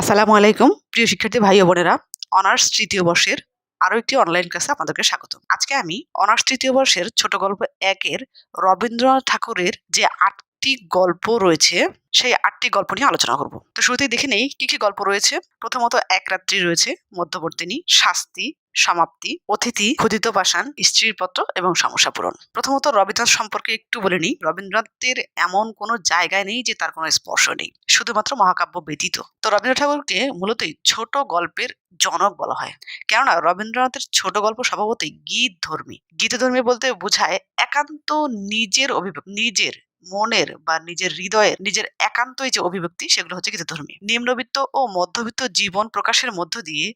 আসসালামু আলাইকুম, প্রিয় শিক্ষার্থী ভাই বোনেরা। অনার্স তৃতীয় বর্ষের আরও একটি অনলাইন ক্লাসে আপনাদেরকে স্বাগত। আজকে আমি অনার্স তৃতীয় বর্ষের ছোট গল্প একের রবীন্দ্রনাথ ঠাকুরের যে আটটি গল্প রয়েছে, সেই আটটি গল্প নিয়ে আলোচনা করব। তো শুরুতেই দেখে নেই কি কি গল্প রয়েছে। প্রথমত এক রাত্রি রয়েছে, মধ্যবর্তিনী, শাস্তি সমাপ্তি। অতিথি ক্ষুদিত পাষাণ স্ত্রীর পত্র এবং সমস্যা পূরণ। প্রথমত রবীন্দ্রনাথ সম্পর্কে একটু বলে নিই। রবীন্দ্রনাথের এমন কোনো জায়গায় নেই যে তার কোনো স্পর্শ নেই। শুধুমাত্র মহাকাব্য ব্যতীত। তো রবীন্দ্রনাথ ঠাকুরকে মূলতই ছোট গল্পের জনক বলা হয়। কেননা রবীন্দ্রনাথের ছোট গল্প স্বভাবতই গীত ধর্মী গীত ধর্মী বলতে বোঝায় একান্ত নিজের অভিব্যক্তি নিজের মনের বা নিজের হৃদয়ের, নিজের একান্তই যে অভিব্যক্তি সেগুলো হচ্ছে গীতধর্মী। নিম্নবিত্ত ও মধ্যবিত্ত জীবন প্রকাশের মধ্য দিয়ে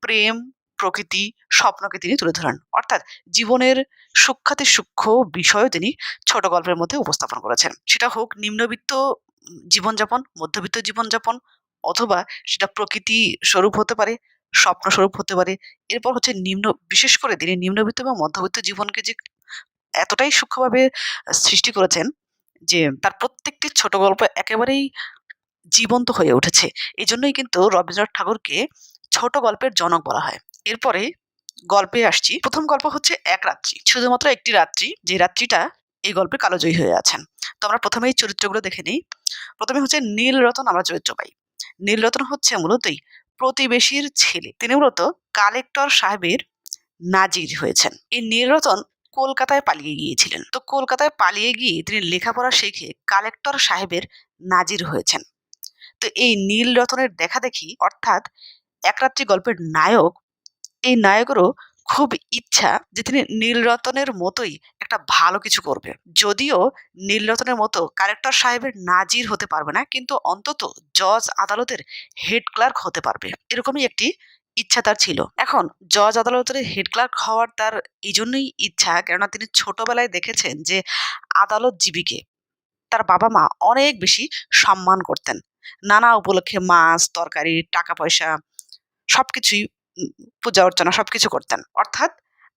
প্রেম প্রকৃতি স্বপ্নকে তিনি তুলে ধরেন। অর্থাৎ জীবনের সূক্ষাতি সূক্ষ্ম বিষয়ও তিনি ছোট গল্পের মধ্যে উপস্থাপন করেছেন। সেটা হোক নিম্নবিত্ত জীবনযাপন, মধ্যবিত্ত জীবনযাপন, অথবা সেটা প্রকৃতি স্বরূপ হতে পারে, স্বপ্ন স্বরূপ হতে পারে, এরপর হচ্ছে নিম্ন, বিশেষ করে তিনি নিম্নবিত্ত এবং মধ্যবিত্ত জীবনকে যে এতটাই সূক্ষ্মভাবে সৃষ্টি করেছেন যে তার প্রত্যেকটি ছোট গল্প একেবারেই জীবন্ত হয়ে উঠেছে। এই জন্যই কিন্তু রবীন্দ্রনাথ ঠাকুরকে ছোট গল্পের জনক বলা হয়। এরপরে গল্পে আসছি। প্রথম গল্প হচ্ছে এক রাত্রি। শুধুমাত্র একটি রাত্রি, যে রাত্রিটা এই গল্পে কালোজয়ী হয়ে আছেন। তো আমরা প্রথমেই চরিত্রগুলো দেখে নিই। প্রথমে হচ্ছে নীলরতন আমরা চরিত্র পাই। নীলরতন হচ্ছে মূলতই প্রতিবেশীর ছেলে। তিনি মূলত কালেক্টর সাহেবের নাজির হয়েছেন। এই নীলরতন কলকাতায় পালিয়ে গিয়েছিলেন। তো কলকাতায় পালিয়ে গিয়ে তিনি লেখাপড়া শিখে কালেক্টর সাহেবের নাজির হয়েছেন। তো এই নীল রতনের দেখা দেখি, অর্থাৎ একরাত্রি গল্পের নায়ক এই নায়কেরও খুব ইচ্ছা যে তিনি নীলরতনের মতোই একটা ভালো কিছু করবে। যদিও নীলরতনের মতো কালেক্টর সাহেবের নাজির হতে পারবে না কিন্তু অন্তত জজ আদালতের হেড ক্লার্ক হতে পারবে। এরকমই একটি ইচ্ছা তার ছিল। এখন জজ আদালতের হেড ক্লার্ক হওয়ার তার এই জন্যই ইচ্ছা কেননা তিনি ছোটবেলায় দেখেছেন যে আদালত জীবীকে তার বাবা মা অনেক বেশি সম্মান করতেন। নানা উপলক্ষে মাছ তরকারি টাকা পয়সা সবকিছুই উম, পূজা অর্চনা সবকিছু করতেন। অর্থাৎ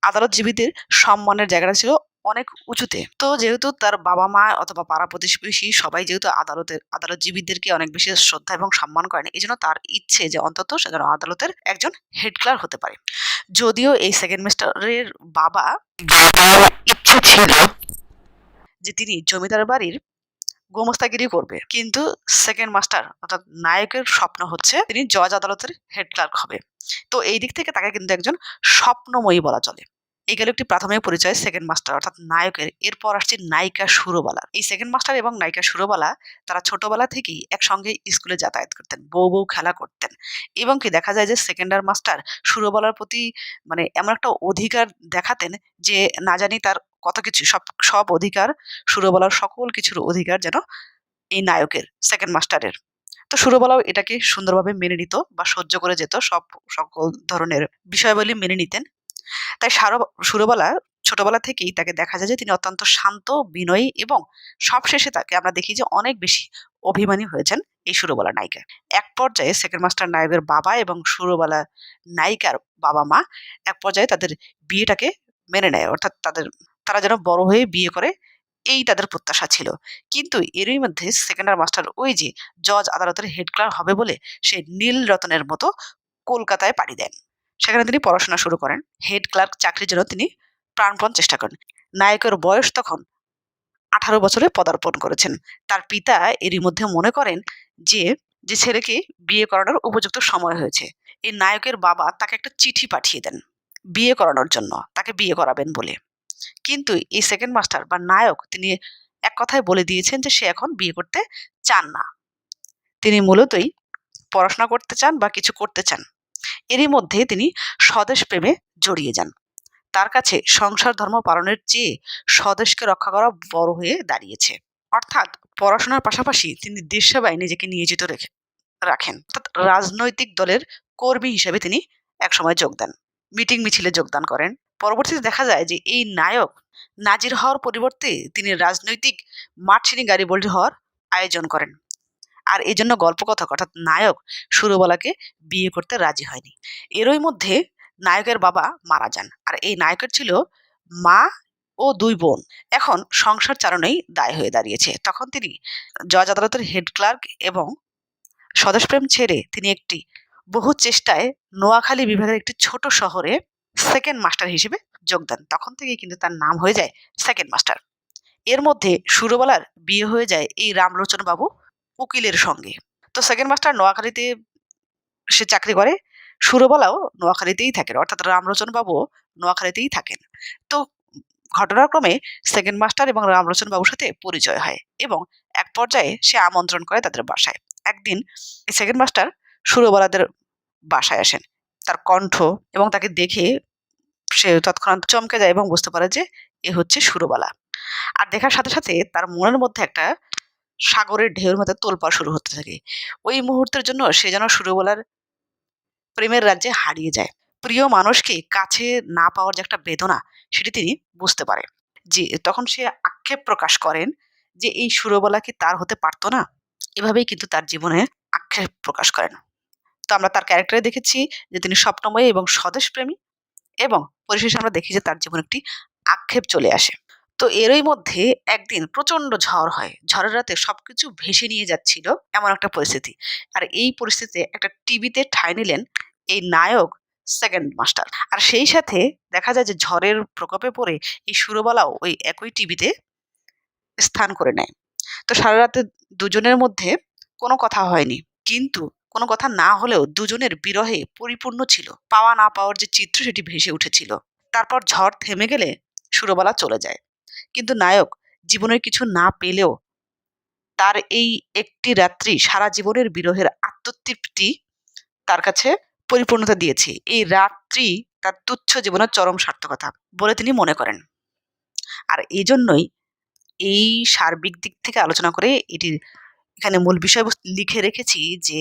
আদালত আদালতজীবীদের সম্মানের জায়গাটা ছিল অনেক উঁচুতে। তো যেহেতু তার বাবা মা অথবা পাড়া প্রতিবেশী সবাই যেহেতু আদালতের, আদালত আদালতজীবীদেরকে অনেক বেশি শ্রদ্ধা এবং সম্মান করেন এই জন্য তার ইচ্ছে যে অন্তত সে যেন আদালতের একজন হেড ক্লার্ক হতে পারে। যদিও এই সেকেন্ড মিস্টারের বাবা ইচ্ছে ছিল যে তিনি জমিদার বাড়ির গোমস্তাগিরি করবে। কিন্তু সেকেন্ড মাস্টার অর্থাৎ নায়কের স্বপ্ন হচ্ছে তিনি জজ আদালতের হেড ক্লার্ক হবে। তো এই দিক থেকে তাকে কিন্তু একজন স্বপ্নময়ী বলা চলে। এই গেল একটি প্রাথমিক পরিচয় সেকেন্ড মাস্টার অর্থাৎ নায়কের। এরপর আসছে নায়িকা সুরবালা। এই সেকেন্ড মাস্টার এবং নায়িকা সুরবালা, তারা ছোটবেলা থেকেই একসঙ্গে স্কুলে যাতায়াত করতেন, বউ বউ খেলা করতেন। এবং কি দেখা যায় যে সেকেন্ডার মাস্টার সুরবালার প্রতি মানে এমন একটা অধিকার দেখাতেন যে না জানি তার কত কিছু, সব সব অধিকার, সুরবালার সকল কিছুর অধিকার যেন এই নায়কের সেকেন্ড মাস্টারের তো সুরবালাও এটাকে সুন্দরভাবে মেনে নিত বা সহ্য করে যেত, সব, সকল ধরনের বিষয়াবলী মেনে নিতেন। তাই সারো সুরবালা ছোটবেলা থেকেই তাকে দেখা যায় যে তিনি অত্যন্ত শান্ত, বিনয়ী এবং সবশেষে তাকে আমরা দেখি যে অনেক বেশি অভিমানী হয়েছেন এই সুরবালা নায়িকা। এক পর্যায়ে সেকেন্ড মাস্টার নায়কের বাবা এবং সুরবালা নায়িকার বাবা মা এক পর্যায়ে তাদের বিয়েটাকে মেনে নেয়, অর্থাৎ তাদের, তারা যেন বড় হয়ে বিয়ে করে এই তাদের প্রত্যাশা ছিল। কিন্তু এরই মধ্যে সেকেন্ডার মাস্টার ওই যে জজ আদালতের হেড ক্লার্ক হবে বলে সে নীল রতনের মতো কলকাতায় পাড়ি দেন। সেখানে তিনি পড়াশোনা শুরু করেন। হেড ক্লার্ক চাকরির জন্য তিনি প্রাণপণ চেষ্টা করেন। নায়কের বয়স তখন আঠারো বছরে পদার্পণ করেছেন। তার পিতা এরই মধ্যে মনে করেন যে যে ছেলেকে বিয়ে করানোর উপযুক্ত সময় হয়েছে। এই নায়কের বাবা তাকে একটা চিঠি পাঠিয়ে দেন, বিয়ে করানোর জন্য, তাকে বিয়ে করাবেন বলে। কিন্তু এই সেকেন্ড মাস্টার বা নায়ক তিনি এক কথায় বলে দিয়েছেন যে, সে এখন বিয়ে করতে চান না। তিনি মূলতই পড়াশোনা করতে চান বা কিছু করতে চান। এরই মধ্যে তিনি স্বদেশ প্রেমে জড়িয়ে যান। তার কাছে সংসার ধর্ম পালনের চেয়ে স্বদেশকে রক্ষা করা বড় হয়ে দাঁড়িয়েছে। অর্থাৎ পড়াশোনার পাশাপাশি তিনি দেশ সেবায় নিজেকে নিয়োজিত রেখে, রাখেন। অর্থাৎ রাজনৈতিক দলের কর্মী হিসেবে তিনি একসময় যোগ দেন। মিটিং মিছিলে যোগদান করেন। পরবর্তীতে দেখা যায় যে এই নায়ক নাজির হওয়ার পরিবর্তে তিনি রাজনৈতিক মাঠছিনি গাড়ি বল্টি হওয়ার আয়োজন করেন। আর এই জন্য গল্পকথক অর্থাৎ নায়ক সুরবালাকে বিয়ে করতে রাজি হয়নি। এরই মধ্যে নায়কের বাবা মারা যান আর এই নায়কের ছিল মা ও দুই বোন। এখন সংসার চালানোই দায় হয়ে দাঁড়িয়েছে। তখন তিনি জজ আদালতের হেড ক্লার্ক এবং স্বদেশপ্রেম ছেড়ে তিনি একটি বহু চেষ্টায় নোয়াখালী বিভাগের একটি ছোট শহরে সেকেন্ড মাস্টার হিসেবে যোগ দেন। তখন থেকেই কিন্তু তার নাম হয়ে যায় সেকেন্ড মাস্টার। এর মধ্যে সুরবালার বিয়ে হয়ে যায় এই রামলোচন বাবু উকিলের সঙ্গে। তো সেকেন্ড মাস্টার নোয়াখালীতে সে চাকরি করে। সুরবালাও নোয়াখালীতেই থাকেন। অর্থাৎ রামলোচন বাবু নোয়াখালীতেই থাকেন। তো ঘটনাক্রমে সেকেন্ড মাস্টার এবং রামলোচন বাবুর সাথে পরিচয় হয় এবং এক পর্যায়ে সে আমন্ত্রণ করে তাদের বাসায়। একদিন সেকেন্ড মাস্টার সুরবালাদের বাসায় আসেন। তার কণ্ঠ এবং তাকে দেখে সে তৎক্ষণাৎ চমকে যায় এবং বুঝতে পারে যে এ হচ্ছে সুরবালা। আর দেখার সাথে সাথে তার মনের মধ্যে একটা সাগরের ঢেউর মতো তোলপাড় শুরু হতে থাকে। ওই মুহূর্তের জন্য সে যেন সুরবালার প্রেমের রাজ্যে হারিয়ে যায়। প্রিয় মানুষকে কাছে না পাওয়ার যে একটা বেদনা, সেটি তিনি বুঝতে পারে যে তখন সে আক্ষেপ প্রকাশ করেন যে এই সুরবলা কি তার হতে পারতো না? এভাবেই কিন্তু তার জীবনে আক্ষেপ প্রকাশ করেন। তো আমরা তার ক্যারেক্টারে দেখেছি যে তিনি স্বপ্নময়ী এবং স্বদেশপ্রেমী এবং পরিশেষে আমরা দেখি যে তার জীবনে একটি আক্ষেপ চলে আসে। তো এরই মধ্যে একদিন প্রচণ্ড ঝড় হয়। ঝড়ের রাতে সবকিছু ভেসে নিয়ে যাচ্ছিল এমন একটা পরিস্থিতি। আর এই পরিস্থিতিতে একটা টিভিতে ঠাঁই নিলেন এই নায়ক সেকেন্ড মাস্টার আর সেই সাথে দেখা যায় যে ঝড়ের প্রকোপে পড়ে এই সুরবালাও ওই একই টিভিতে স্থান করে নেয়। তো সারা রাতে দুজনের মধ্যে কোনো কথা হয়নি। কিন্তু কোনো কথা না হলেও দুজনের বিরহে পরিপূর্ণ ছিল। পাওয়া না পাওয়ার যে চিত্র সেটি ভেসে উঠেছিল। তারপর ঝড় থেমে গেলে সুরবালা চলে যায়। কিন্তু নায়ক জীবনের কিছু না পেলেও তার এই একটি রাত্রি সারা জীবনের বিরহের আত্মতৃপ্তি তার কাছে পরিপূর্ণতা দিয়েছে। এই রাত্রি তার তুচ্ছ জীবনের চরম সার্থকতা বলে তিনি মনে করেন। আর এই জন্যই এই সার্বিক দিক থেকে আলোচনা করে এটি এখানে মূল বিষয়বস্তু লিখে রেখেছি যে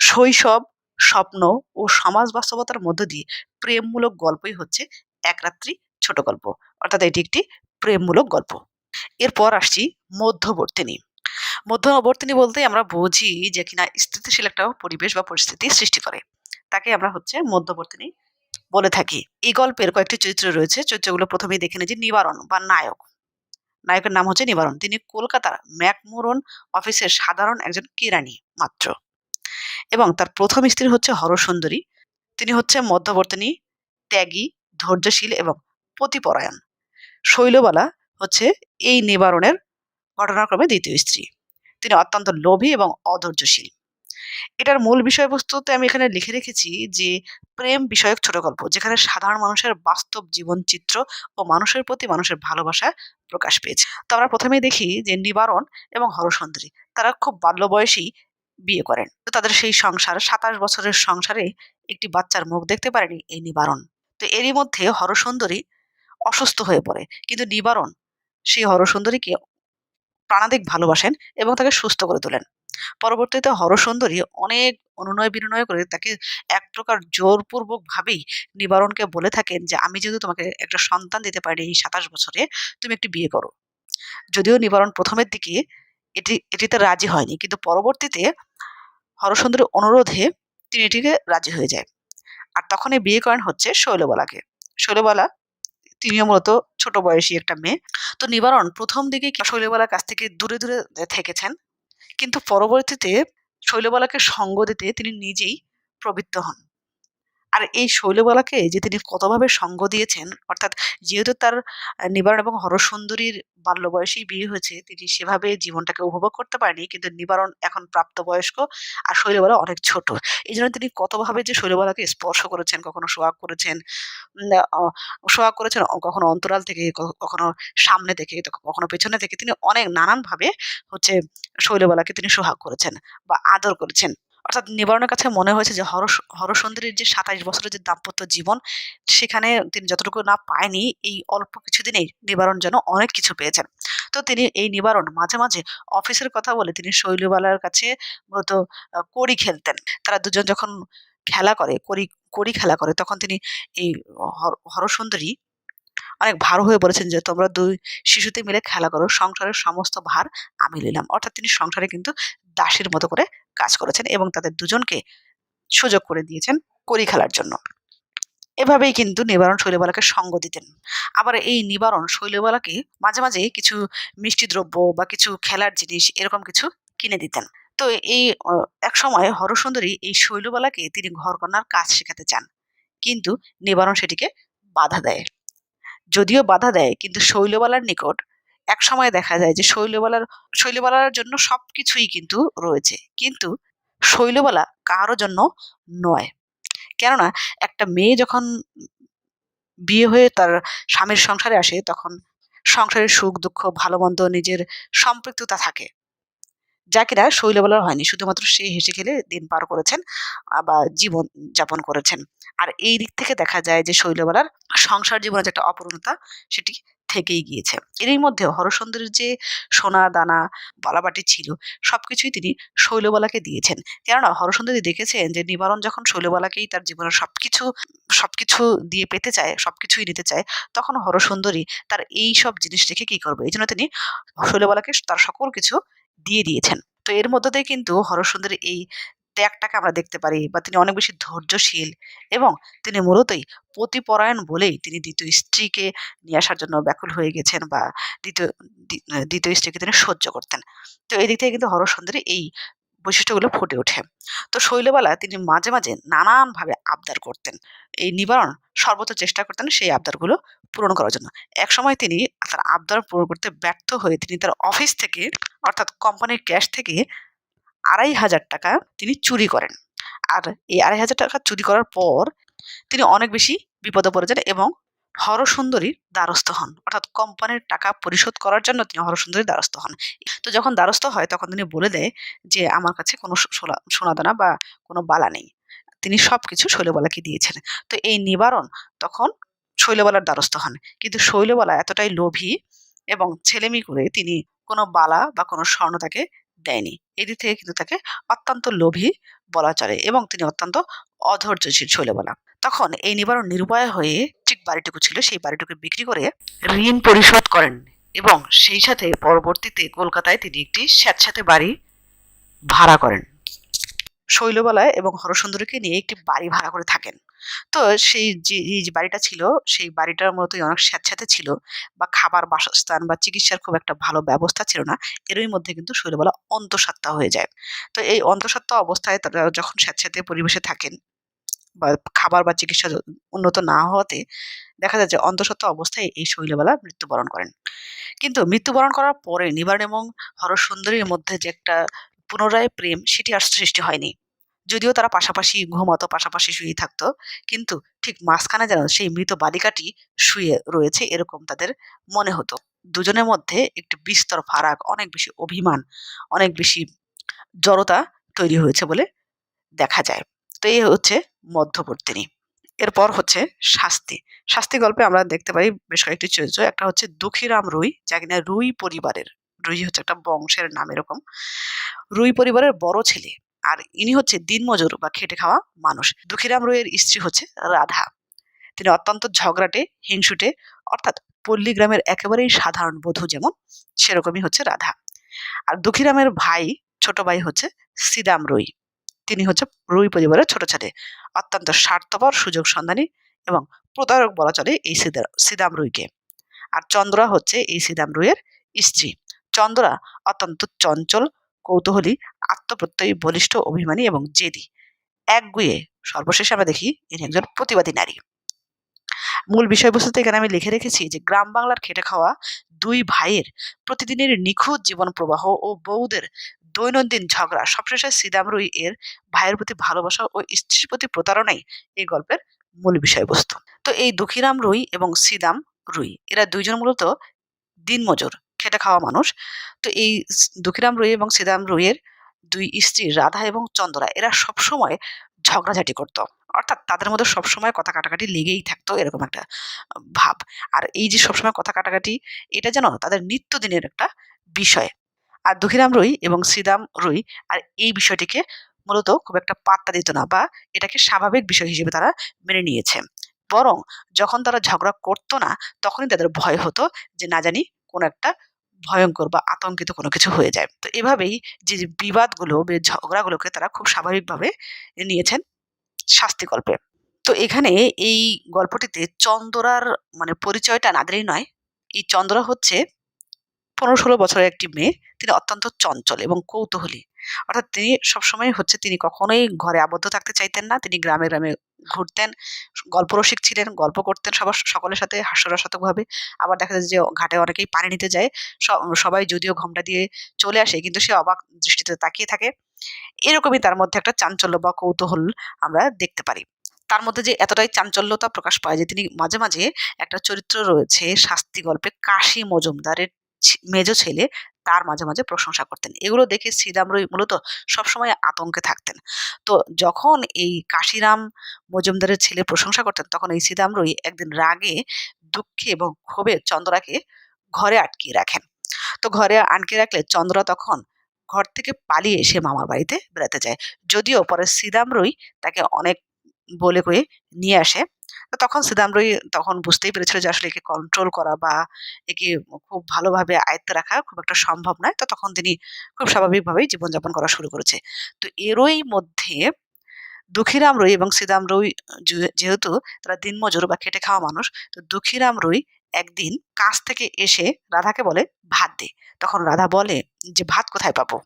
শৈশব, স্বপ্ন ও সমাজ বাস্তবতার মধ্য দিয়ে প্রেমমূলক গল্পই হচ্ছে এক রাত্রি ছোট গল্প। অর্থাৎ এটি একটি প্রেমমূলক গল্প। এরপর আসছি মধ্যবর্তিনী। মধ্যবর্তিনী বলতে আমরা বুঝি যে কিনা স্থিতিশীল একটা পরিবেশ বা পরিস্থিতি সৃষ্টি করে। তাকে আমরা হচ্ছে মধ্যবর্তিনী বলে থাকি। এই গল্পের কয়েকটি চরিত্র রয়েছে। চরিত্রগুলো প্রথমেই দেখে নিয়েছি নিবারণ বা নায়ক। নায়কের নাম হচ্ছে নিবারণ। তিনি কলকাতার ম্যাকমোরন অফিসের সাধারণ একজন কিরানি মাত্র। এবং তার প্রথম স্ত্রী হচ্ছে হরসুন্দরী। তিনি হচ্ছে মধ্যবর্তিনী, ত্যাগী, ধৈর্যশীল এবং পতিপরায়ণ। শৈলবালা হচ্ছে এই নিবারণের ঘটনাক্রমে দ্বিতীয় স্ত্রী। তিনি অত্যন্ত লোভী এবং অধৈর্যশীল। এটার মূল বিষয়বস্তুতে আমি এখানে লিখে রেখেছি যে, প্রেম বিষয়ক ছোট গল্প, যেখানে সাধারণ মানুষের বাস্তব জীবন চিত্র ও মানুষের প্রতি মানুষের ভালোবাসা প্রকাশ পেয়েছে। তো আমরা প্রথমেই দেখি যে নিবারণ এবং হরসুন্দরী তারা খুব বাল্য বয়সেই বিয়ে করেন। তো তাদের সেই সংসার, সাতাশ বছরের সংসারে একটি বাচ্চার মুখ দেখতে পারেনি এই নিবারণ। তো এরই মধ্যে হরসুন্দরী অসুস্থ হয়ে পড়ে। কিন্তু নিবারণ, সেই হরসুন্দরীকে প্রাণাধিক ভালোবাসেন এবং তাকে সুস্থ করে তোলেন। পরবর্তীতে হরসুন্দরী অনেক অনুনয় বিনয় করে তাকে এক প্রকার জোরপূর্বক ভাবেই নিবারণকে বলে থাকেন যে, আমি যেহেতু তোমাকে একটা সন্তান দিতে পারি এই সাতাশ বছরে, তুমি একটি বিয়ে করো। যদিও নিবারণ প্রথমের দিকে এটি, এটিতে রাজি হয়নি, কিন্তু পরবর্তীতে হরসুন্দরীর অনুরোধে তিনি এটিকে রাজি হয়ে যায়। আর তখনই বিয়ে করেন হচ্ছে শৈলবালাকে। শৈলবালা তিনিও মূলত ছোট বয়সী একটা মেয়ে। তো নিবারণ প্রথম দিকে শৈলবালার কাছ থেকে দূরে দূরে থেকেছেন, কিন্তু পরবর্তীতে শৈলবালাকে সঙ্গ দিতে তিনি নিজেই প্রবৃত্ত হন। আর এই শৈলবালাকে যে তিনি কতভাবে সঙ্গ দিয়েছেন, অর্থাৎ যেহেতু তার নিবারণ এবং হরসুন্দরীর বাল্য বয়সেই বিয়ে হয়েছে, তিনি সেভাবে জীবনটাকে উপভোগ করতে পারেনি, কিন্তু নিবারণ এখন প্রাপ্তবয়স্ক আর শৈলবালা অনেক ছোট। এই জন্য তিনি কতভাবে যে শৈলবালাকে স্পর্শ করেছেন, কখনো সোহাগ করেছেন সোহাগ করেছেন কখনো অন্তরাল থেকে কখনো সামনে থেকে কখনো পেছনে থেকে, তিনি অনেক নানানভাবে হচ্ছে শৈলবালাকে তিনি সোহাগ করেছেন বা আদর করেছেন। অর্থাৎ নিবারণের কাছে মনে হয়েছে যে হর হরসুন্দরীর যে সাতাইশ বছরের যে দাম্পত্য জীবন, সেখানে তিনি যতটুকু না পায়নি, এই অল্প কিছুদিনেই নিবারণ যেন অনেক কিছু পেয়েছেন। তো তিনি এই নিবারণ মাঝে মাঝে অফিসের কথা বলে তিনি শৈলবালার কাছে মূলত কড়ি খেলতেন। তারা দুজন যখন খেলা করে, কড়ি কড়ি খেলা করে, তখন তিনি এই হরসুন্দরী অনেক ভার হয়ে বলেছেন যে, তোমরা দুই শিশুতে মিলে খেলা করো, সংসারের সমস্ত ভার আমি নিলাম। অর্থাৎ তিনি সংসারে কিন্তু দাসীর মতো করে কাজ করেছেন এবং তাদের দুজনকে সুযোগ করে দিয়েছেন করি খেলার জন্য। এভাবেই কিন্তু নিবারণ শৈলবালাকে সঙ্গ দিতেন। আবার এই নিবারণ শৈলবালাকে মাঝে মাঝে কিছু মিষ্টি দ্রব্য বা কিছু খেলার জিনিস এরকম কিছু কিনে দিতেন। তো এই এক সময় হরসুন্দরী এই শৈলবালাকে তিনি ঘরকন্যার কাজ শেখাতে চান। কিন্তু নিবারণ সেটিকে বাধা দেয়। যদিও বাধা দেয়, কিন্তু শৈলবালার নিকট এক সময় দেখা যায় যে শৈলবালার শৈলবালার জন্য সবকিছুই কিন্তু রয়েছে। কিন্তু শৈলবালা কারোর জন্য নয়। কেননা একটা মেয়ে যখন বিয়ে হয়ে তার স্বামীর সংসারে আসে তখন সংসারের সুখ, দুঃখ ভালো মন্দ নিজের সম্পৃক্ততা থাকে। যা কিনা শৈলবালার হয়নি। শুধুমাত্র সে হেসে খেলে দিন পার করেছেন বা জীবন যাপন করেছেন। আর এই দিক থেকে দেখা যায় যে শৈলবালার সংসার জীবনের যে একটা অপূর্ণতা, সেটি থেকেই গিয়েছে। এরই মধ্যে হরসুন্দরীর যে সোনা, দানা, বালাবাটি ছিল, সবকিছুই তিনি শৈলবালাকে দিয়েছেন। কেননা হরসুন্দরী দেখেছেন যে নিবারণ যখন শৈলবালাকেই তার জীবনের সবকিছু সবকিছু দিয়ে পেতে চায়, সবকিছুই নিতে চায়, তখন হরসুন্দরী তার এই সব জিনিস রেখে কি করবে? এই জন্য তিনি শৈলবালাকে তার সকল কিছু দিয়ে দিয়েছেন। তো এর মধ্যে দিয়ে কিন্তু হরসুন্দরী এই ত্যাগটাকে আমরা দেখতে পারি বা তিনি অনেক বেশি ধৈর্যশীল এবং তিনি মূলতই পতিপরায়ণ বলেই তিনি দ্বিতীয় স্ত্রীকে নিয়ে আসার জন্য ব্যাকুল হয়ে গেছেন বা দ্বিতীয় দ্বিতীয় স্ত্রীকে তিনি সহ্য করতেন। তো এই দিক থেকে কিন্তু হরসুন্দরী এই বৈশিষ্ট্যগুলো ফুটে ওঠে। তো শৈলবালা তিনি মাঝে মাঝে নানানভাবে আবদার করতেন। এই নিবারণ সর্বত্র চেষ্টা করতেন সেই আবদারগুলো পূরণ করার জন্য। এক সময় তিনি তার আবদার পূরণ করতে ব্যর্থ হয়ে তিনি তার অফিস থেকে, অর্থাৎ কোম্পানির ক্যাশ থেকে আড়াই হাজার টাকা তিনি চুরি করেন। আর এই আড়াই হাজার টাকা চুরি করার পর তিনি অনেক বেশি বিপদে পড়ে যান এবং হরসুন্দরীর দ্বারস্থ হন। অর্থাৎ কোম্পানির টাকা পরিশোধ করার জন্য তিনি হরসুন্দরীর দ্বারস্থ হন। তো যখন দ্বারস্থ হয়, তখন তিনি বলে দেয় যে, আমার কাছে কোনো সোনাদানা বা কোনো বালা নেই। তিনি সব কিছু শৈলবালাকে দিয়েছেন। তো এই নিবারণ তখন শৈলবালার দ্বারস্থ হন। কিন্তু শৈলবালা এতটাই লোভী এবং ছেলেমি করে তিনি কোনো বালা বা কোনো স্বর্ণ তাকে দেয়নি। এদিক থেকে কিন্তু তাকে অত্যন্ত লোভী বলা চলে এবং তিনি অত্যন্ত অধৈর্যশীল শৈলবালা। তখন এই নিবারণ নিরুপায় হয়ে ঠিক বাড়িটুকু ছিল, সেই বাড়িটুকু বিক্রি করে ঋণ পরিশোধ করেন এবং সেই সাথে পরবর্তীতে কলকাতায় তিনি একটি স্যাঁতস্যাঁতে বাড়ি ভাড়া করেন। শৈলবালায় এবং হরসুন্দরীকে নিয়ে একটি বাড়ি ভাড়া করে থাকেন। তো সেই যে যে বাড়িটা ছিল, সেই বাড়িটার মতোই অনেক স্যাঁতস্যাঁতে ছিল বা খাবার, বাসস্থান বা চিকিৎসার খুব একটা ভালো ব্যবস্থা ছিল না। এরই মধ্যে কিন্তু শৈলবালা অন্তঃসত্ত্বা হয়ে যায়। তো এই অন্তঃসত্ত্বা অবস্থায় তারা যখন স্যাঁতস্যাঁতে পরিবেশে থাকেন বা খাবার বা চিকিৎসা উন্নত না হওয়াতে দেখা যায় যে অন্তঃসত্ত্বা অবস্থায় এই শৈলবালা মৃত্যুবরণ করেন। কিন্তু মৃত্যুবরণ করার পরে নিবারণ এবং হরসুন্দরীর মধ্যে যে একটা পুনরায় প্রেম, সেটি আর সৃষ্টি হয়নি। যদিও তারা পাশাপাশি ঘুমাতো, পাশাপাশি শুয়ে থাকতো, কিন্তু ঠিক মাঝখানে যেন সেই মৃত বালিকাটি শুয়ে রয়েছে এরকম তাদের মনে হতো। দুজনের মধ্যে একটি বিস্তর ফারাক, অনেক বেশি অভিমান, অনেক বেশি জড়তা তৈরি হয়েছে বলে দেখা যায়। তো এই হচ্ছে মধ্যবর্তিনী। এরপর হচ্ছে শাস্তি। শাস্তি গল্পে আমরা দেখতে পাই বেশ কয়েকটি চরিত্র। একটা হচ্ছে দুঃখীরাম রুই যা কিনা রুই পরিবারের, রুই হচ্ছে একটা বংশের নাম এরকম। রুই পরিবারের বড় ছেলে। আর ইনি হচ্ছে দিনমজুর বা খেটে খাওয়া মানুষ। দুঃখীরাম রুইয়ের স্ত্রী হচ্ছে রাধা। তিনি অত্যন্ত ঝগড়াটে, হিংসুটে, অর্থাৎ পল্লী গ্রামের একেবারেই সাধারণ বধূ যেমন, সেরকমই হচ্ছে রাধা। আর দুঃখীরামের ভাই, ছোট ভাই হচ্ছে সিদাম রুই। তিনি হচ্ছে রুই পরিবারের ছোট ছেলে। অত্যন্ত স্বার্থপর, সুযোগ সন্ধানী এবং প্রতারক বলা চলে এই সিদাম রুইকে। আর চন্দ্রা হচ্ছে এই সিদাম রুইয়ের স্ত্রী। চন্দ্রা অত্যন্ত চঞ্চল কৌতূহলী, আত্মপ্রত্যয়ী, বলিষ্ঠ, অভিমানী এবং জেদি। একগুয়ে সর্বশেষে আমরা দেখি ইনি একজন প্রতিবাদী নারী। মূল বিষয়বস্তুতে এখানে আমি লিখে রেখেছি যে গ্রাম বাংলার খেটে খাওয়া দুই ভাইয়ের প্রতিদিনের নিখুঁত জীবন প্রবাহ ও বউদের দৈনন্দিন ঝগড়া, সবশেষে সিদাম রুই এর ভাইয়ের প্রতি ভালোবাসা ও স্ত্রীর প্রতি প্রতারণাই এই গল্পের মূল বিষয়বস্তু। তো এই দুঃখীরাম রুই এবং সিদাম রুই, এরা দুইজন মূলত দিনমজুর। খেটে খাওয়া মানুষ। তো এই দুঃখীরাম রুই এবং সিদাম রুইয়ের দুই স্ত্রী রাধা এবং চন্দ্রা, এরা সবসময় ঝগড়াঝাটি করত। অর্থাৎ তাদের মধ্যে সবসময় কথা কাটাকাটি লেগেই থাকতো, এরকম একটা ভাব। আর এই যে সবসময় কথা কাটাকাটি, এটা যেন তাদের নিত্যদিনের একটা বিষয়। আর দুঃখীরাম রুই এবং শ্রীদাম রুই, আর এই বিষয়টিকে মূলত খুব একটা পাত্তা দিত না বা এটাকে স্বাভাবিক বিষয় হিসেবে তারা মেনে নিয়েছে। বরং যখন তারা ঝগড়া করতো না, তখনই তাদের ভয় হতো যে না জানি কোনো একটা ভয়ঙ্কর বা আতঙ্কিত কোনো কিছু হয়ে যায়। তো এভাবেই যে বিবাদগুলো ঝগড়াগুলোকে তারা খুব স্বাভাবিকভাবে নিয়েছেন শাস্তি গল্পে তো এখানে এই গল্পটিতে চন্দরার মানে পরিচয়টা নাদেরই নয়। এই চন্দরা হচ্ছে পনেরো ষোলো বছরের একটি মেয়ে। তিনি অত্যন্ত চঞ্চল এবং কৌতূহলী। অর্থাৎ তিনি সবসময় হচ্ছে তিনি কখনোই ঘরে আবদ্ধ থাকতে চাইতেন না। তিনি গ্রামে গ্রামে ঘুরতেন, গল্পরসিক ছিলেন, গল্প করতেন সবার, সকলের সাথে হাস্যরসাত্মকভাবে। আবার দেখা যায় যে ঘাটে অনেকেই পানি নিতে যায়। সবাই যদিও ঘোমটা দিয়ে চলে আসে, কিন্তু সে অবাক দৃষ্টিতে তাকিয়ে থাকে। এরকমই তার মধ্যে একটা চাঞ্চল্য বা কৌতূহল আমরা দেখতে পারি। তার মধ্যে যে এতটাই চাঞ্চল্যতা প্রকাশ পায় যে তিনি মাঝে মাঝে একটা চরিত্র রয়েছে শাস্তি গল্পে কাশি মজুমদারের মেজ ছেলে তার মাঝে মাঝে প্রশংসা করতেন। এগুলো দেখে শ্রীরাম রই মূলত সবসময় আতঙ্কে থাকতেন। তো যখন এই কাশিরাম মজুমদারের ছেলে প্রশংসা করতেন, তখন এই শ্রীরাম রই একদিন রাগে দুঃখে এবং ক্ষোভে চন্দ্রাকে ঘরে আটকিয়ে রাখেন। তো ঘরে আটকে রাখলে চন্দ্রা তখন ঘর থেকে পালিয়ে সে মামার বাড়িতে বেড়াতে যায়। যদিও পরে শ্রীরাম রই তাকে অনেক বলে কয়ে নিয়ে আসে। তখন সিদামরই তখন বুঝতেই পেরেছিল যে আসলে একে কন্ট্রোল করা বা একে খুব ভালোভাবে আয়ত্তে রাখা খুব একটা সম্ভব নয়। তো তখন তিনি খুব স্বাভাবিকভাবেই জীবনযাপন করা শুরু করেছে। তো এরই মধ্যে দুঃখীরাম রুই এবং সিদাম রুই যেহেতু তারা দিনমজুর বা খেটে খাওয়া মানুষ, তো দুঃখীরাম রুই একদিন কাছ থেকে এসে রাধাকে বলে, ভাত দে। তখন রাধা বলে যে, ভাত কোথায় পাবো?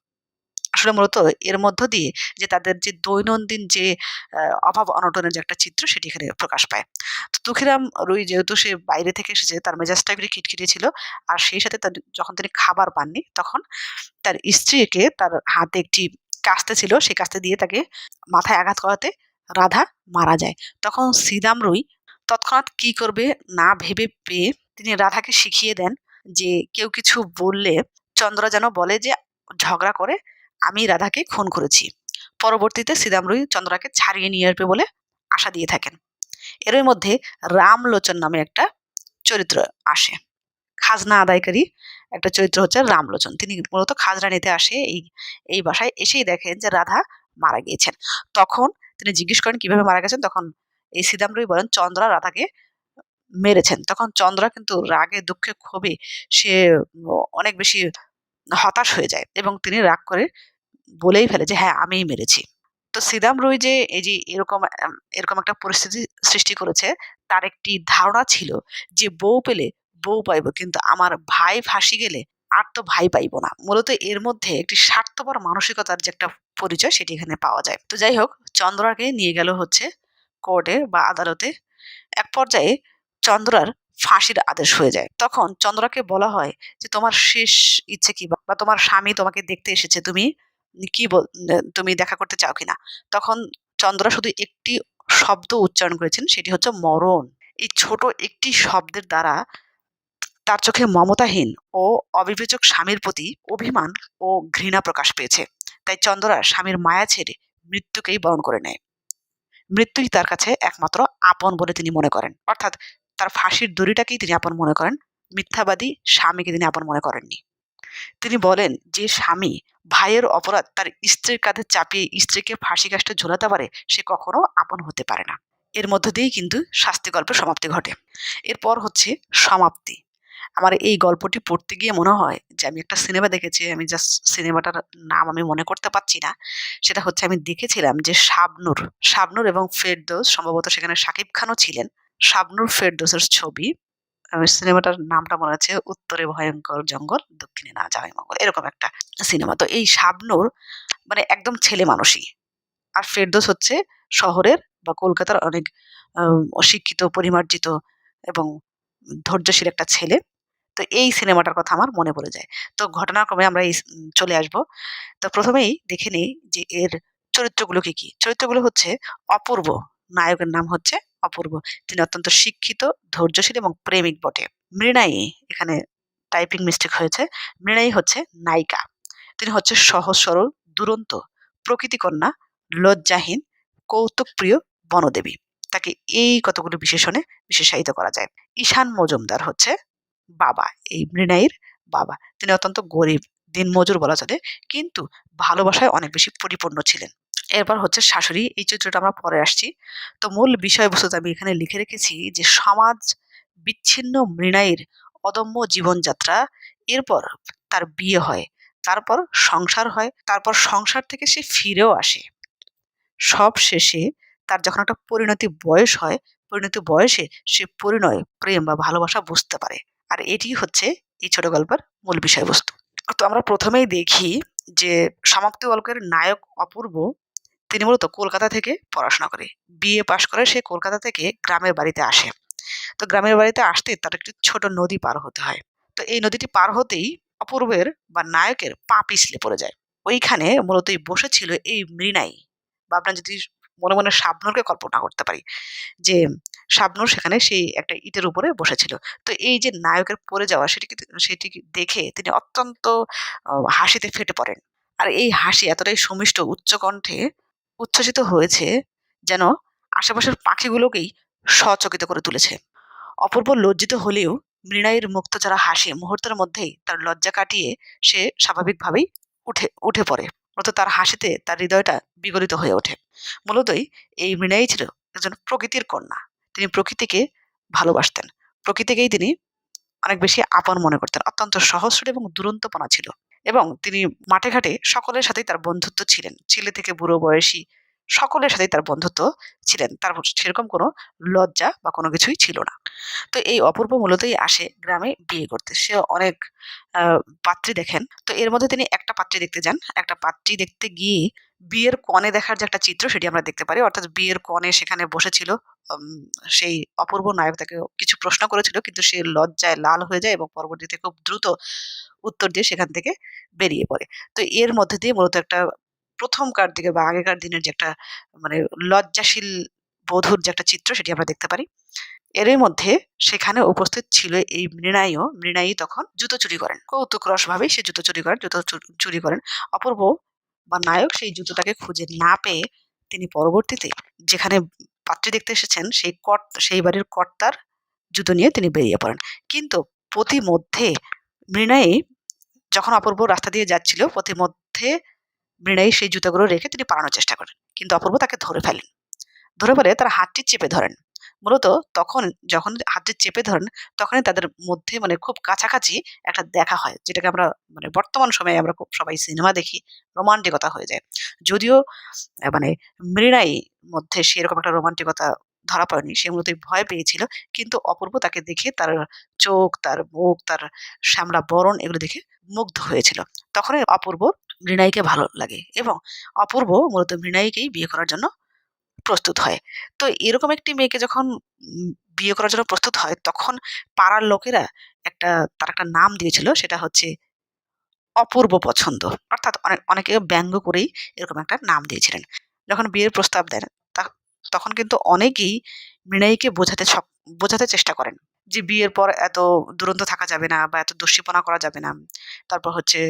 আসলে মূলত এর মধ্য দিয়ে যে তাদের যে দৈনন্দিন যে অভাব অনটনের যে একটা চিত্র সেটি এখানে প্রকাশ পায়। তো তুখিরাম রুই যেহেতু সে বাইরে থেকে এসেছে, তার মেজাজটা একটু খিটখিটে ছিল। আর সেই সাথে তার যখন তিনি খাবার পাননি, তখন তার স্ত্রীকে তার হাতে একটি কাস্তে ছিল, সেই কাস্তে দিয়ে তাকে মাথায় আঘাত করাতে রাধা মারা যায়। তখন সিদাম রুই তৎক্ষণাৎ কি করবে না ভেবে পেয়ে তিনি রাধাকে শিখিয়ে দেন যে, কেউ কিছু বললে চন্দ্র যেন বলে যে, ঝগড়া করে আমি রাধাকে খুন করেছি। পরবর্তীতে সিদামরুই চন্দ্রাকে ছাড়িয়ে নিয়ে আসবে বলে আশা দিয়ে থাকেন। এর মধ্যে রামলোচন নামে একটা চরিত্র আসে। খাজনা আদায়কারী একটা চরিত্র হচ্ছে রামলোচন। তিনি মূলত খাজনা নিতে আসে এই এই বাসায় এসেই দেখেন যে রাধা মারা গিয়েছেন। তখন তিনি জিজ্ঞেস করেন কীভাবে মারা গেছেন? তখন এই সিদামরুই বলেন, চন্দ্রা রাধাকে মেরেছেন। তখন চন্দ্রা কিন্তু রাগে, দুঃখে ক্ষোভে সে অনেক বেশি হতাশ হয়ে যায় এবং তিনি রাগ করে বলেই ফেলে যে হ্যাঁ আমিই মেরেছি। তো সিদাম রুই যে, এই যে এরকম এরকম একটা পরিস্থিতি সৃষ্টি করেছে, তার একটি ধারণা ছিল যে, বউ পেলে বউ পাইব, কিন্তু আমার ভাই ফাঁসি গেলে আর তো ভাই পাইব না। মূলত এর মধ্যে একটি স্বার্থপর মানসিকতার যে একটা পরিচয়, সেটি এখানে পাওয়া যায়। তো যাই হোক, চন্দ্রাকে নিয়ে গেল হচ্ছে কোর্টে বা আদালতে। এক পর্যায়ে চন্দ্রার ফাঁসির আদেশ হয়ে যায়। তখন চন্দ্রাকে বলা হয় যে, তোমার শেষ ইচ্ছে কি বা তোমার স্বামী তোমাকে দেখতে এসেছে, তুমি কি তুমি দেখা করতে চাও কিনা তখন চন্দ্রা শুধু একটি শব্দ উচ্চারণ করেছেন, সেটি হচ্ছে মরণ। এই ছোট একটি শব্দের দ্বারা তার চোখে মমতাহীন ও অবিবেচক স্বামীর প্রতি অভিমান ও ঘৃণা প্রকাশ পেয়েছে। তাই চন্দ্রা স্বামীর মায়া ছেড়ে মৃত্যুকেই বরণ করে নেয়। মৃত্যুই তার কাছে একমাত্র আপন বলে তিনি মনে করেন। অর্থাৎ তার ফাঁসির দড়িটাকেই তিনি আপন মনে করেন, মিথ্যাবাদী স্বামীকে তিনি আপন মনে করেননি। তিনি বলেন যে স্বামী ভাইয়ের অপরাধ তার স্ত্রীর কাঁধে চাপিয়ে স্ত্রীকে ফাঁসি কাষ্টে ঝোলাতে পারে, সে কখনো আপন হতে পারে না। এর মধ্য দিয়েই কিন্তু শাস্তি গল্পের সমাপ্তি ঘটে। এরপর হচ্ছে সমাপ্তি। আমার এই গল্পটি পড়তে গিয়ে মনে হয় যে আমি একটা সিনেমা দেখেছি, আমি জাস্ট সিনেমাটার নাম আমি মনে করতে পারছি না। সেটা হচ্ছে আমি দেখেছিলাম যে শাবনুর শাবনুর এবং ফেরদৌস সম্ভবত সেখানে শাকিব খানও ছিলেন। শাবনুর ফেরদোসের ছবি। সিনেমাটার নামটা মনে আছে, উত্তরে ভয়ঙ্কর জঙ্গল, দক্ষিণে না যাওয়াই মঙ্গল, এরকম একটা সিনেমা। তো এই শাবনুর মানে একদম ছেলে মানুষই। আর ফেরদোস হচ্ছে শহরের বা কলকাতার অনেক অশিক্ষিত, পরিমার্জিত এবং ধৈর্যশীল একটা ছেলে। তো এই সিনেমাটার কথা আমার মনে পড়ে যায়। তো ঘটনাক্রমে আমরা এই চলে আসব। তো প্রথমেই দেখে নিই যে এর চরিত্রগুলো কি কি? চরিত্রগুলো হচ্ছে অপূর্ব। নায়কের নাম হচ্ছে অপূর্ব। তিনি অত্যন্ত শিক্ষিত, ধৈর্যশীল এবং প্রেমিক বটে। মৃণাই এখানে টাইপিং মিস্টেক হয়েছে। মৃণাই হচ্ছে নায়িকা। তিনি হচ্ছে সহজ, সরল, দুরন্ত, প্রকৃতিকন্যা, লজ্জাহীন, কৌতুকপ্রিয়, বনদেবী। তাকে এই কতগুলো বিশেষণে বিশেষায়িত করা যায়। ঈশান মজুমদার হচ্ছে বাবা, এই মৃণাইয়ের বাবা। তিনি অত্যন্ত গরিব, দিনমজুর বলা চলে, কিন্তু ভালোবাসায় অনেক বেশি পরিপূর্ণ ছিলেন। এরপর হচ্ছে শাশুড়ি, এই চরিত্রটা আমরা পরে আসছি। তো মূল বিষয়বস্তু আমি এখানে লিখে রেখেছি যে সমাজ বিচ্ছিন্ন মৃণাইয়ের অদম্য জীবনযাত্রা, এরপর তার বিয়ে হয়, তারপর সংসার হয়, তারপর সংসার থেকে সে ফিরেও আসে। সব শেষে তার যখন একটা পরিণতি বয়স হয়, পরিণতি বয়সে সে পরিণয়, প্রেম বা ভালোবাসা বুঝতে পারে। আর এটি হচ্ছে এই ছোট গল্পের মূল বিষয়বস্তু। তো আমরা প্রথমেই দেখি যে সমাপ্তি গল্পের নায়ক অপূর্ব তিনি মূলত কলকাতা থেকে পড়াশোনা করে। বিএ পাশ করে, সে কলকাতা থেকে গ্রামের বাড়িতে আসে। তো গ্রামের বাড়িতে আসতে তার একটি ছোট নদী পার হতে হয়। তো এই নদীটি পার হতেই অপূর্বের বা নায়কের পা পিছলে পড়ে যায়। ওইখানে মূলত বসেছিল এই মৃণাই বা আপনার যদি মনে মনে শাবনুরকে কল্পনা করতে পারি, যে শাবনুর সেখানে সেই একটা ইটের উপরে বসেছিল। তো এই যে নায়কের পড়ে যাওয়া সেটিকে সেটি দেখে তিনি অত্যন্ত হাসিতে ফেটে পড়েন। আর এই হাসি এতটাই সুমিষ্ট উচ্চকণ্ঠে উচ্ছ্বসিত হয়েছে যেন আশেপাশের পাখিগুলোকেই সচকিত করে তুলেছে। অপূর্ব লজ্জিত হলেও মৃণাইয়ের মুক্ত যারা হাসি মুহূর্তের মধ্যেই তার লজ্জা কাটিয়ে সে স্বাভাবিকভাবেই উঠে উঠে পড়ে। মূলত তার হাসিতে তার হৃদয়টা বিগলিত হয়ে ওঠে। মূলতই এই মৃণাই ছিল একজন প্রকৃতির কন্যা। তিনি প্রকৃতিকে ভালোবাসতেন। প্রকৃতিকেই তিনি অনেক বেশি আপন মনে করতেন। অত্যন্ত সহস্র এবং দুরন্তপনা ছিল। এবং তিনি মাঠে ঘাটে সকলের সাথেই তার বন্ধুত্ব ছিলেন। ছেলে থেকে বুড়ো বয়সী সকলের সাথেই তার বন্ধুত্ব ছিলেন। তার সেরকম কোনো লজ্জা বা কোনো কিছুই ছিল না। তো এই অপূর্ব মূলতই আসে গ্রামে বিয়ে করতে। সে অনেক পাত্রী দেখেন। তো এর মধ্যে তিনি একটা পাত্রী দেখতে যান। একটা পাত্রী দেখতে গিয়ে বিয়ের কনে দেখার যে একটা চিত্র সেটি আমরা দেখতে পারি। অর্থাৎ বিয়ের কনে সেখানে বসেছিল সেই অপূর্ব নায়ক তাকে কিছু প্রশ্ন করেছিল, কিন্তু সে লজ্জায় লাল হয়ে যায় এবং পরবর্তীতে খুব দ্রুত উত্তর দিয়ে সেখান থেকে বেরিয়ে পড়ে। তো এর মধ্যে দিয়ে মূলত একটা প্রথমকার দিকে বা আগেকার দিনের যে একটা মানে লজ্জাশীল বধূর যে একটা চিত্র সেটি আমরা দেখতে পারি। এরই মধ্যে সেখানে উপস্থিত ছিল এই মৃণাইও। মৃণায়ী তখন জুতো চুরি করেন। কৌতুক রসভাবেই সে জুতো চুরি করেন, জুতো চুরি করেন। অপূর্ব বা নায়ক সেই জুতোটাকে খুঁজে না পেয়ে তিনি পরবর্তীতে যেখানে পাত্রী দেখতে এসেছেন সেই কট সেই বাড়ির কর্তার জুতো নিয়ে তিনি বেরিয়ে পড়েন। কিন্তু পথিমধ্যে মৃণাই যখন অপূর্ব রাস্তা দিয়ে যাচ্ছিল পথিমধ্যে মৃণাই সেই জুতোগুলো রেখে তিনি পালানোর চেষ্টা করেন। কিন্তু অপূর্ব তাকে ধরে ফেলেন। ধরে ফেলে তার হাতটি চেপে ধরেন। মূলত তখন যখন হাতে চেপে ধরেন, তখনই তাদের মধ্যে মানে খুব কাছাকাছি একটা দেখা হয়, যেটাকে আমরা মানে বর্তমান সময়ে আমরা খুব সবাই সিনেমা দেখি, রোমান্টিকতা হয়ে যায়। যদিও মানে মৃণাই মধ্যে সেরকম একটা রোমান্টিকতা ধরা পড়েনি, সে মূলত ভয় পেয়েছিল, কিন্তু অপূর্ব তাকে দেখে তার চোখ, তার মুখ, তার শ্যামলা বরণ এগুলো দেখে মুগ্ধ হয়েছিল। তখনই অপূর্ব মৃণাইকে ভালো লাগে এবং অপূর্ব মূলত মৃণাইকেই বিয়ে করার জন্য প্রস্তুত হয়। তো এরকম একটি মেয়েকে যখন বিয়ে করার জন্য প্রস্তুত হয়, তখন পাড়ার লোকেরা একটা, তার একটা নাম দিয়েছিল, সেটা হচ্ছে অপূর্ব পছন্দ। অর্থাৎ অনেক, অনেকে ব্যঙ্গ করেই এরকম একটা নাম দিয়েছিলেন। যখন বিয়ের প্রস্তাব দেন তখন কিন্তু অনেকেই মৃণাইকে বোঝাতে বোঝাতে চেষ্টা করেন যে বিয়ের পর এত দুরন্ত থাকা যাবে না বা এত দস্যিপনা করা যাবে না। তারপর হচ্ছে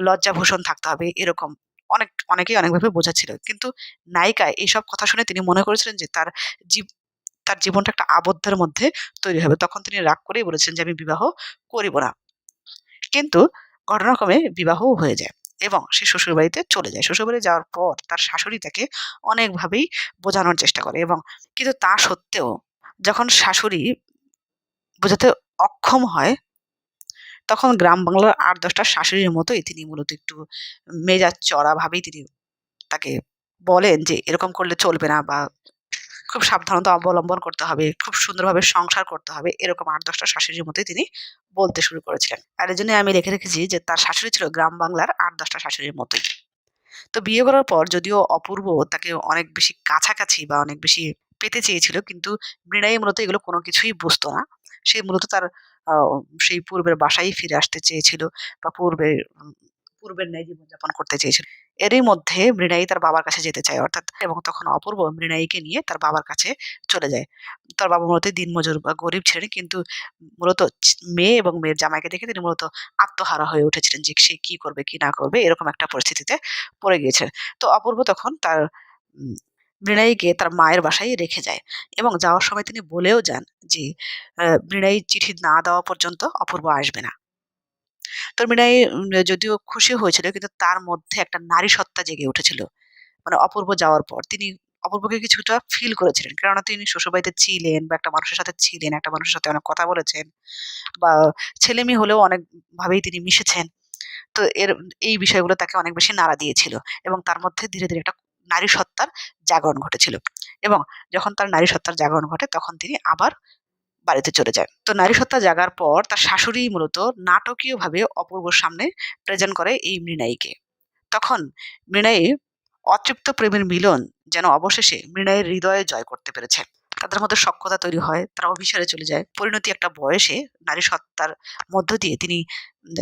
লজ্জাভূষণ থাকতে হবে, এরকম। অনেক, অনেকেই অনেকভাবে বোঝাচ্ছিল। কিন্তু নায়িকা এইসব কথা শুনে তিনি মনে করেছিলেন যে তার জীব, তার জীবনটা একটা আবদ্ধের মধ্যে তৈরি হবে। তখন তিনি রাগ করেই বলেছেন যে, আমি বিবাহ করিব না। কিন্তু ঘটনাক্রমে বিবাহও হয়ে যায় এবং সে শ্বশুরবাড়িতে চলে যায়। শ্বশুরবাড়ি যাওয়ার পর তার শাশুড়ি তাকে অনেকভাবেই বোঝানোর চেষ্টা করে এবং কিন্তু তা সত্ত্বেও যখন শাশুড়ি বোঝাতে অক্ষম হয় তখন গ্রাম বাংলার আট দশটা শাশুড়ির মতোই তিনি মূলত একটু মেজাজ চড়া ভাবেই তিনি তাকে বলেন যে, এরকম করলে চলবে না বা খুব সাবধানতা অবলম্বন করতে হবে, খুব সুন্দরভাবে সংসার করতে হবে। এরকম আট দশটা শাশুড়ির মতোই তিনি বলতে শুরু করেছিলেন। আর এই জন্য আমি লিখে রেখেছি যে, তার শাশুড়ি ছিল গ্রাম বাংলার আট দশটা শাশুড়ির মতোই। তো বিয়ে করার পর যদিও অপূর্ব তাকে অনেক বেশি কাছাকাছি বা অনেক বেশি পেতে চেয়েছিল, কিন্তু মৃণাই মূলত এগুলো কোনো কিছুই বুঝতো না। সে মূলত তার সেই পূর্বের বাসায় ফিরে আসতে চেয়েছিল বা পূর্বে উম, পূর্বের ন্যায় জীবনযাপন করতে চেয়েছিল। এরই মধ্যে মৃণাই তার বাবার কাছে যেতে চায় অর্থাৎ এবং তখন অপূর্ব মৃণাইকে নিয়ে তার বাবার কাছে চলে যায়। তার বাবা মূলত দিনমজুর বা গরিব ছিলেন কিন্তু মূলত মেয়ে এবং মেয়ের জামাইকে দেখে তিনি মূলত আত্মহারা হয়ে উঠেছিলেন যে সে কি করবে কি না করবে এরকম একটা পরিস্থিতিতে পড়ে গিয়েছিলেন। তো অপূর্ব তখন তার মৃণাইকে তার মায়ের বাসায় রেখে যায় এবং যাওয়ার সময় তিনি বলেও যান যে মৃণাই চিঠি না দেওয়া পর্যন্ত অপূর্ব আসবে না। তো মৃণাই যদিও খুশি হয়েছিল কিন্তু তার মধ্যে একটা নারী সত্তা জেগে উঠেছিল। মানে অপূর্ব যাওয়ার পর তিনি অপূর্বকে কিছুটা ফিল করেছিলেন। কেননা তিনি শ্বশুরবাড়িতে ছিলেন বা একটা মানুষের সাথে ছিলেন, একটা মানুষের সাথে অনেক কথা বলেছেন বা ছেলে মেয়ে হলেও অনেকভাবেই তিনি মিশেছেন। তো এর, এই বিষয়গুলো তাকে অনেক বেশি নাড়া দিয়েছিল এবং তার মধ্যে ধীরে ধীরে একটা নারী সত্তার জাগরণ ঘটেছিল। এবং যখন তার নারী সত্তার জাগরণ ঘটে, তখন তিনি আবার বাড়িতে চলে যায়। তো নারী সত্তা জাগার পর তার শাশুড়ি মূলত নাটকীয়ভাবে অপূর্বর সামনে প্রেজেন্ট করে এই মৃণাইকে। তখন মৃণাই অতৃপ্ত প্রেমের মিলন যেন অবশেষে মৃণাইয়ের হৃদয়ে জয় করতে পেরেছে। তাদের মধ্যে সক্ষতা তৈরি হয়, তারা অভিসারে চলে যায়। পরিণতি একটা বয়সে নারী সত্তার মধ্য দিয়ে তিনি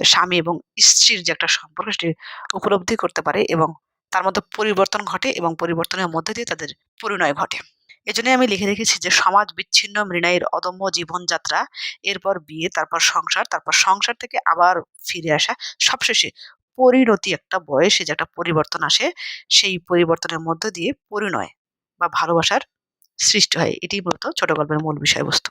স্বামী এবং স্ত্রীর যে একটা সম্পর্ক, সেটি উপলব্ধি করতে পারে এবং তার মধ্যে পরিবর্তন ঘটে এবং পরিবর্তনের মধ্যে দিয়ে তাদের পরিণয় ঘটে। এজন্য আমি লিখে রেখেছি যে, সমাজ বিচ্ছিন্ন মৃণায়ের অদম্য জীবনযাত্রা, এরপর বিয়ে, তারপর সংসার তারপর সংসার থেকে আবার ফিরে আসা সবশেষে পরিণতি একটা বয়সে যে একটা পরিবর্তন আসে, সেই পরিবর্তনের মধ্য দিয়ে পরিণয় বা ভালোবাসার সৃষ্টি হয়। এটি মূলত ছোট গল্পের মূল বিষয়বস্তু।